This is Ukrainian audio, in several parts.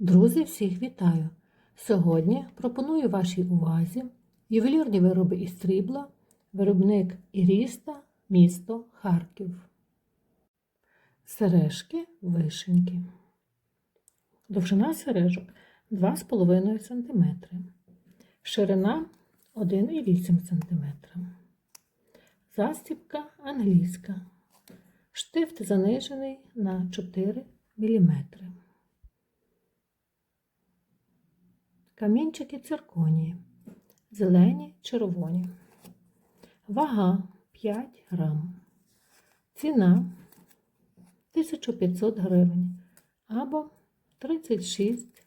Друзі, всіх вітаю! Сьогодні пропоную вашій увазі ювелірні вироби із срібла, виробник Іріста, місто Харків. Сережки вишеньки. Довжина сережок 2,5 см. Ширина 1,8 см. Застібка англійська. Штифт занижений на 4 мм. Камінчики цирконії. Зелені, червоні. Вага 5 грам. Ціна 1500 гривень або 36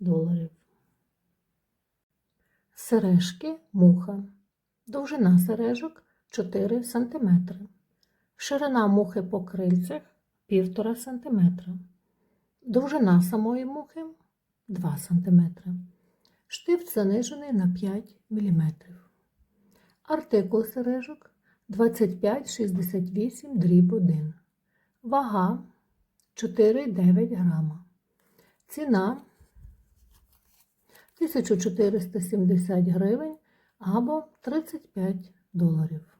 доларів. Сережки муха. Довжина сережок 4 см. Ширина мухи по крильцях 1,5 см. Довжина самої мухи 2 см. Штифт занижений на 5 мм. Артикул сережок 2568 дріб 1. Вага 4,9 грама. Ціна 1470 гривень або 35 доларів.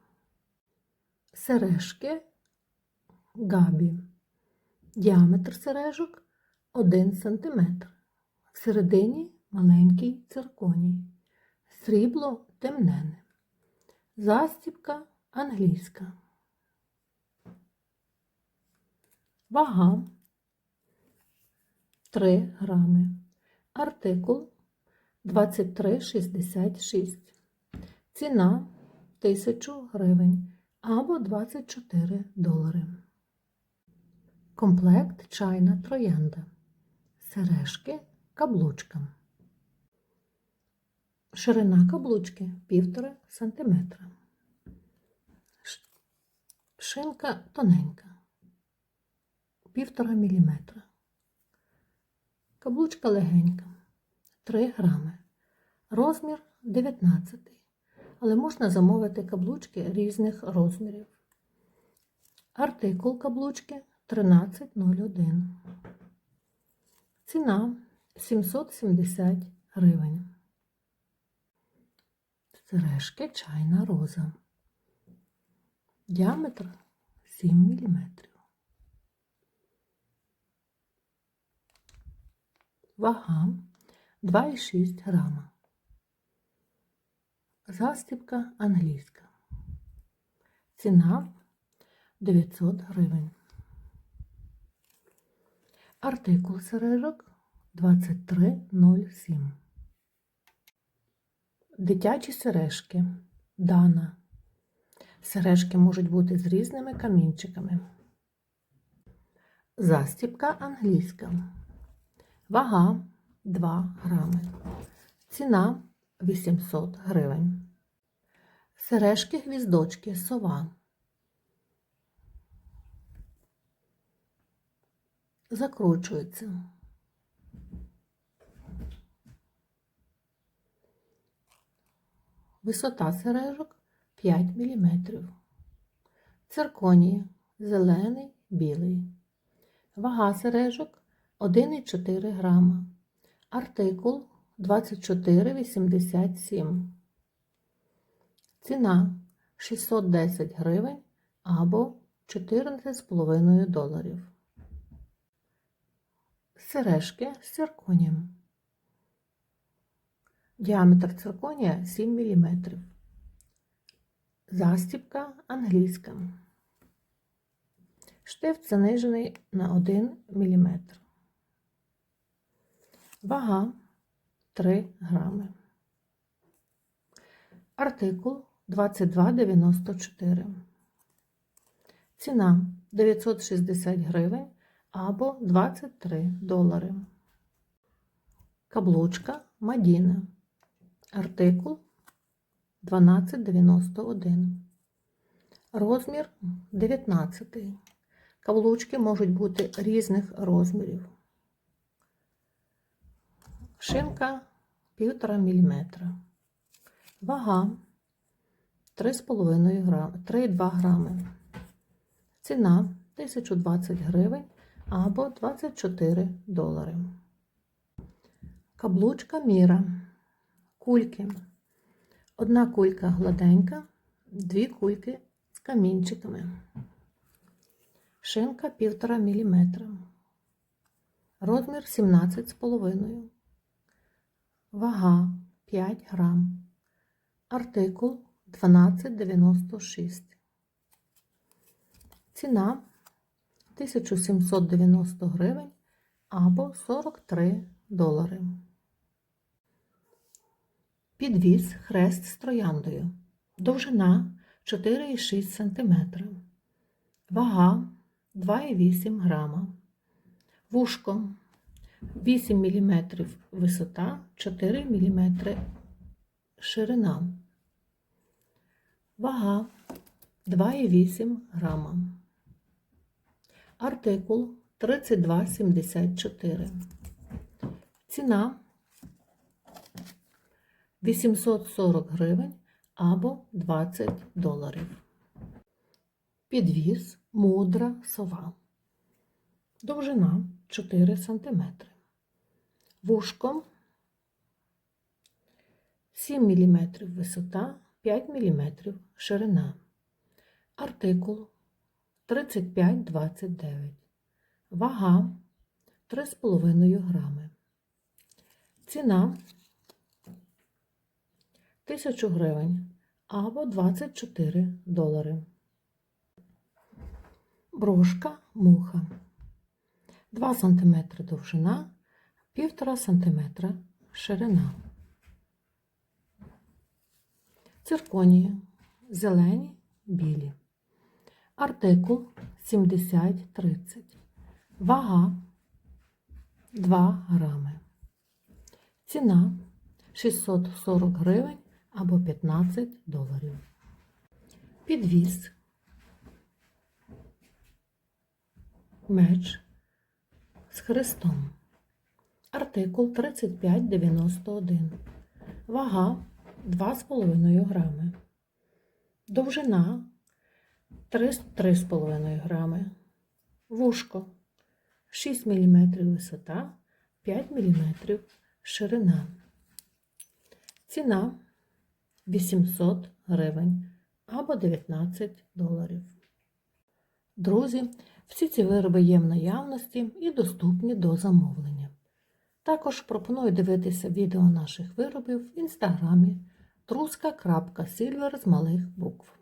Сережки габі. Діаметр сережок 1 см. Всередині маленький цирконій. Срібло темнене. Застібка англійська. Вага 3 грами. Артикул 23,66. Ціна 1000 гривень або 24 долари. Комплект чайна троянда. Сережки каблучка. Ширина каблучки 1,5 см. Шинка тоненька 1,5 мм. Каблучка легенька 3 грами. Розмір 19, але можна замовити каблучки різних розмірів. Артикул каблучки 1301. Ціна 770 гривень. Сережки чайна роза. Діаметр 7 мм. Вага 2,6 грама. Застібка англійська. Ціна 900 гривень. Артикул сережок 2307. Дитячі сережки. Дана. Сережки можуть бути з різними камінчиками. Застібка англійська. Вага 2 грами. Ціна 800 гривень. Сережки гвіздочки сова. Закручується. Висота сережок 5 мм. Цирконії зелений, білий. Вага сережок 1,4 грама. Артикул 24,87. Ціна 610 гривень або 14,5 доларів. Сережки з цирконієм. Діаметр цирконія 7 мм. Застібка англійська. Штифт занижений на 1 мм. Вага 3 грами. Артикул 2294. Ціна 960 гривень або 23 долари. Каблучка Мадіна. Артикул 1291. Розмір 19. Каблучки можуть бути різних розмірів. Шинка 1,5 мм. Вага 3,5 грам, 3,2 грами. Ціна 1020 гривень або 24 долари. Каблучка міра. Кульки. Одна кулька гладенька, дві кульки з камінчиками. Шинка 1,5 мм. Розмір 17,5. Вага 5 грам. Артикул 12,96. Ціна 1790 гривень або 43 долари. Підвіз хрест з трояндою. Довжина 4,6 см. Вага 2,8 грама. Вушко 8 мм висота, 4 мм ширина. Вага 2,8 грама. Артикул 32,74. Ціна 840 гривень або 20 доларів. Підвіз мудра сова. Довжина 4 см. Вушко 7 мм висота, 5 мм ширина. Артикул 35,29. Вага 3,5 грами. Ціна 1000 гривень або 24 долари. Брошка муха. 2 см довжина, 1,5 см ширина. Цирконії. Зелені, білі. Артикул 70-30. Вага 2 грами. Ціна 640 гривень або 15 доларів. Підвіз. Меч з хрестом. Артикул 3591. Вага 2,5 грами. Довжина 3,5 грами. Вушко 6 мм висота, 5 мм ширина. Ціна 800 гривень або 19 доларів. Друзі, всі ці вироби є в наявності і доступні до замовлення. Також пропоную дивитися відео наших виробів в інстаграмі truska.silver з малих букв.